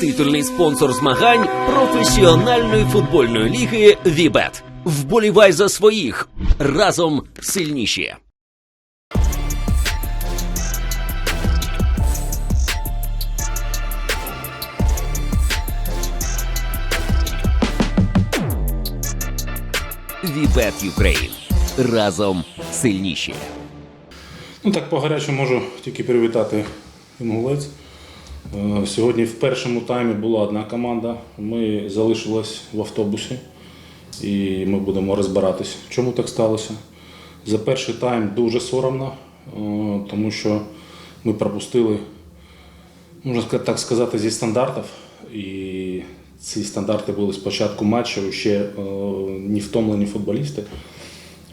Титульний спонсор змагань професіональної футбольної ліги Вібет. Вболівай за своїх разом сильніші. Вібет Юкрейн. Разом сильніші. Ну так по гарячому можу тільки привітати інгулець. Е, Сьогодні в першому таймі була одна команда. Ми залишились в автобусі і ми будемо розбиратись, чому так сталося. За перший тайм дуже соромно, е, тому що ми пропустили, можна так сказати, зі стандартів. І ці стандарти були спочатку матчу ще не втомлені футболісти.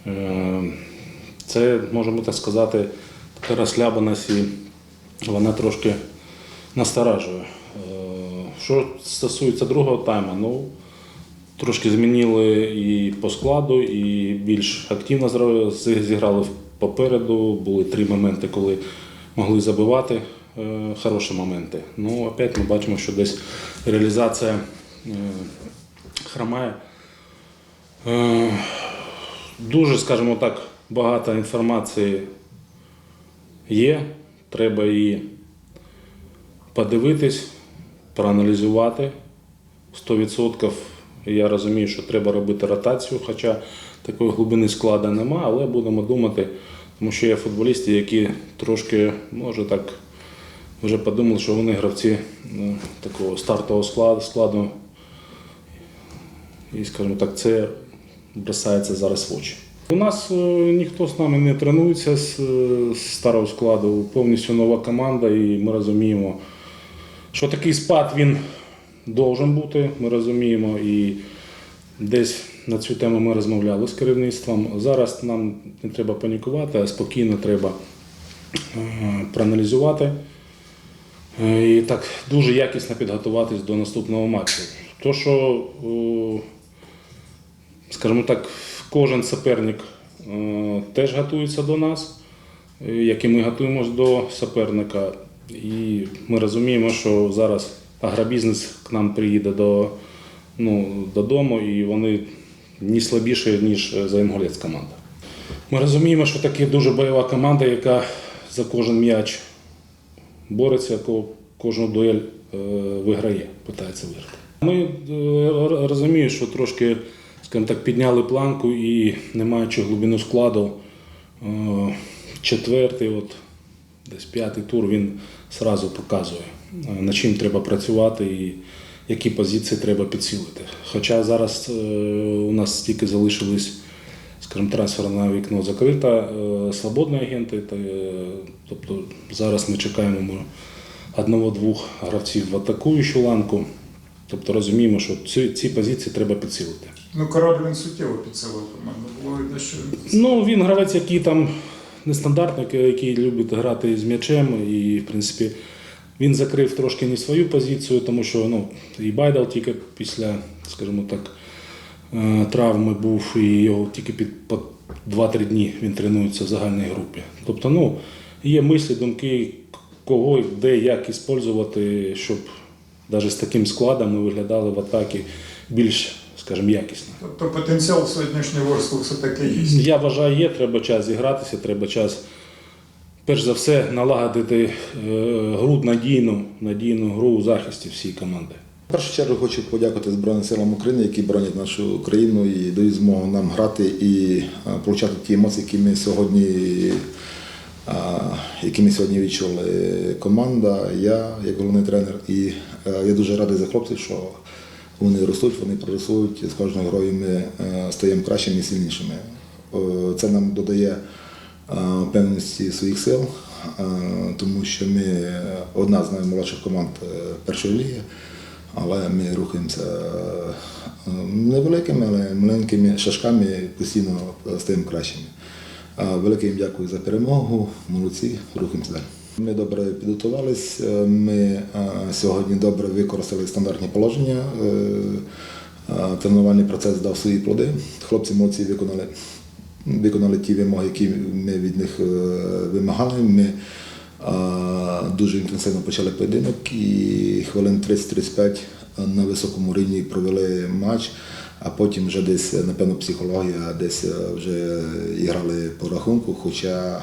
Е, Це, можемо так сказати, така розслабленість і вона трошки насторажує. Е, Що стосується другого тайму, ну трошки змінили і по складу, і більш активно зіграли попереду. Були три моменти, коли могли забивати е, хороші моменти. Ну, опять ми бачимо, що десь реалізація е, хромає. Дуже, скажімо так, багато інформації є. Треба її подивитись, проаналізувати. 100% я розумію, що треба робити ротацію, хоча такої глибини складу нема, але будемо думати, тому що є футболісти, які трошки, може так, вже подумали, що вони гравці ну, такого стартового складу, складу. І, скажімо так, це бросається зараз в очі. У нас е, ніхто з нами не тренується е, з старого складу, повністю нова команда, і ми розуміємо, що такий спад він должен бути. Ми розуміємо, і десь на цю тему ми розмовляли з керівництвом. Зараз нам не треба панікувати, а спокійно треба е, проаналізувати е, і так дуже якісно підготуватись до наступного матчу. То, що е, скажімо так, кожен суперник теж готується до нас, як і ми готуємося до суперника. І ми розуміємо, що зараз агробізнес к нам приїде до, ну, додому, і вони не слабіші, ніж Заінгулець команда. Ми розуміємо, що таке дуже бойова команда, яка за кожен м'яч бореться, кожну дуель е, виграє, питається виграти. Ми е, розуміємо, що трошки, скажімо так, підняли планку і не маючи глибину складу, е, четвертий, от, десь п'ятий тур він одразу показує, е, над чим треба працювати і які позиції треба підсилити. Хоча зараз е, у нас тільки залишились скажімо, трансферне вікно закрите, свободні агенти. е, Тобто зараз ми чекаємо одного-двох гравців в атакуючу ланку. Тобто розуміємо, що ці, ці позиції треба підсилити. Ну, корабль він суттєво підсилив команду. Було видно, що Ну, він гравець, який там нестандартний, який любить грати з м'ячем, і, в принципі, він закрив трошки не свою позицію, тому що ну, і Байдал тільки після, скажімо так, е, травми був, і його тільки під по 2-3 дні він тренується в загальній групі. Тобто, ну, є мислі, думки, кого, де, як використовувати, щоб навіть з таким складом ми виглядали в атакі більш, скажімо, якісно. тобто потенціал сьогоднішнього Ворскли все-таки є. Я вважаю, є, треба час зігратися, треба час, перш за все, налагодити е, гру надійну, надійну гру у захисті всієї команди. В першу чергу хочу подякувати Збройним силам України, які боронять нашу країну і дають змогу нам грати і а, получати ті емоції, які ми сьогодні, а, які ми сьогодні відчули. Команда, я як головний тренер, і я дуже радий за хлопців, що вони ростуть, вони прогресують. З кожною грою ми е, стаємо кращими і сильнішими. Е, Це нам додає е, впевненості своїх сил, тому що ми одна з наймолодших команд першої ліги, але ми рухаємося невеликими, але маленькими шажками і постійно стаємо кращими. Велике їм дякую за перемогу. Молодці, рухаємося далі. Ми добре підготувалися. Ми е, сьогодні добре використали стандартні положення. Е, е, Тренувальний процес дав свої плоди. Хлопці молодці виконали, виконали ті вимоги, які ми від них е, вимагали. Ми Дуже інтенсивно почали поєдинок і хвилин 30-35 на високому рівні провели матч, а потім вже десь, напевно, психологія десь вже іграли по рахунку. Хоча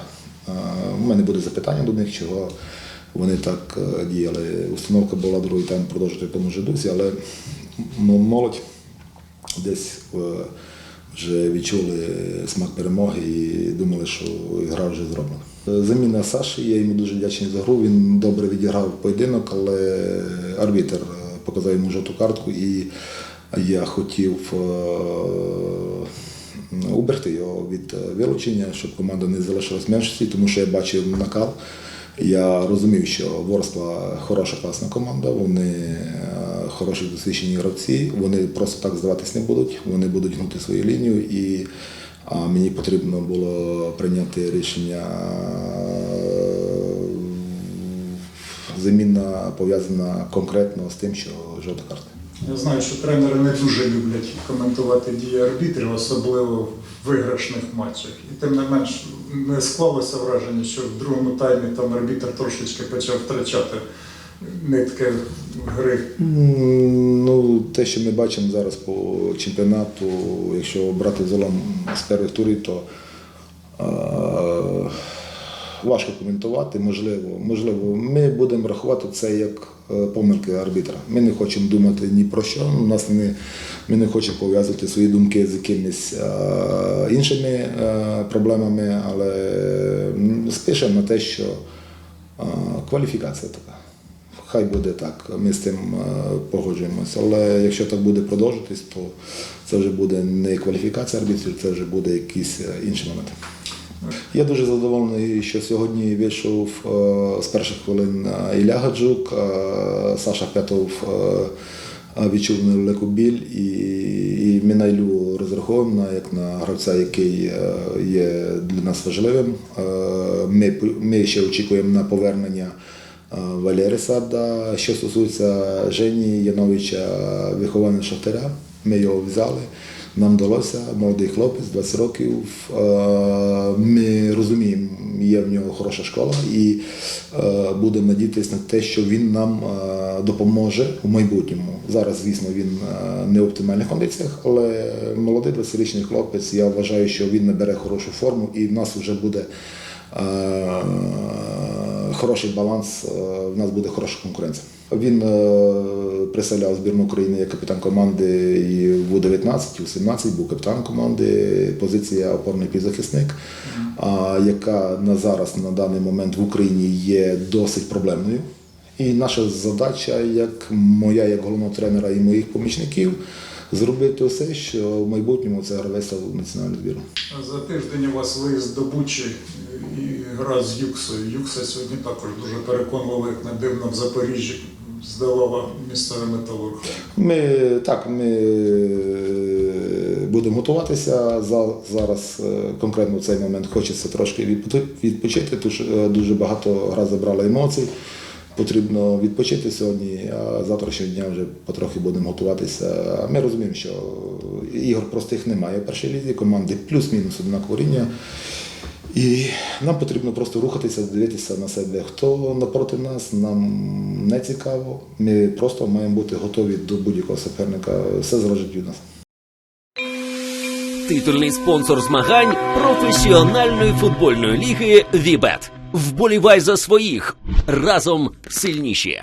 в мене буде запитання до них, чого вони так е, діяли. Установка була другий тайм продовжити в тому ж дусі, але молодь десь е, вже відчули смак перемоги і думали, що гра вже зроблена. Заміна Саші, я йому дуже вдячний за гру. Він добре відіграв поєдинок, але арбітер е, показав йому жовту картку, і я хотів уберегти його від е, вилучення, щоб команда не залишилась в меншості, тому що я бачив накал. Я розумів, що Ворскла хороша класна команда, вони е, хороші досвідчені гравці, вони просто так здаватись не будуть, вони будуть гнути свою лінію і мені потрібно було прийняти рішення. е, Заміна пов'язана конкретно з тим, що жовта картка. Я знаю, що тренери не дуже люблять коментувати дії арбітрів, особливо в виграшних матчах. І тим не менш не склалося враження, що в другому таймі там арбітр трошечки почав втрачати нитки гри. Ну, те, що ми бачимо зараз по чемпіонату, якщо брати залом з перших турів, то важко коментувати. Можливо, можливо, ми будемо рахувати це як е, помилки арбітра. Ми не хочемо думати ні про що. У нас не, ми не хочемо пов'язувати свої думки з якимись е, іншими е, проблемами, але спишемо на те, що е, кваліфікація така. Хай буде так, ми з цим погоджуємося. Але якщо так буде продовжуватись, то це вже буде не кваліфікація арбітрів, це вже буде якісь е, інші моменти. Я дуже задоволений, що сьогодні вийшов е, з перших хвилин е, Ілля Гаджук, е, Саша П'ятов відчув невелику біль і, і ми на як на гравця, який є для нас важливим. Ми, ми ще очікуємо на повернення. Валери Сада. Що стосується Жені Яновича, вихований Шахтаря, ми його взяли. Нам вдалося, молодий хлопець, 20 років. Е, Ми розуміємо, є в нього хороша школа, і е, будемо надіятися на те, що він нам е, допоможе у майбутньому. Зараз, звісно, він не в оптимальних кондиціях, але молодий 20-річний хлопець. Я вважаю, що він набере хорошу форму, і в нас вже буде. Е, хороший баланс, е, в нас буде хороша конкуренція. Він е, представляв збірну України як капітан команди і в У-19, і у 17 був капітан команди, позиція опорний півзахисник, яка на зараз на даний момент в Україні є досить проблемною. І наша задача, як моя, як головного тренера і моїх помічників, зробити все, що в майбутньому це гравець в національну збірну. За тиждень у вас виїзд до Бучі і гра з Юксою. Юкса сьогодні також дуже переконливо, як не дивно в Запоріжжі здавала місцевий металург. Ми так, ми е, будемо готуватися. За- Зараз е, конкретно в цей момент хочеться трошки відпочити, тому е, дуже багато гра забрала емоцій. Потрібно відпочити сьогодні, а завтрашнього дня вже потрохи будемо готуватися. Ми розуміємо, що ігор простих немає в першій лізі, команди плюс-мінус однакового рівня. І нам потрібно просто рухатися, дивитися на себе. Хто напроти нас, нам не цікаво. Ми просто маємо бути готові до будь-якого суперника. Все залежить від нас. Титульний спонсор змагань професіональної футбольної ліги Вібет. Вболівай за своїх разом сильніші.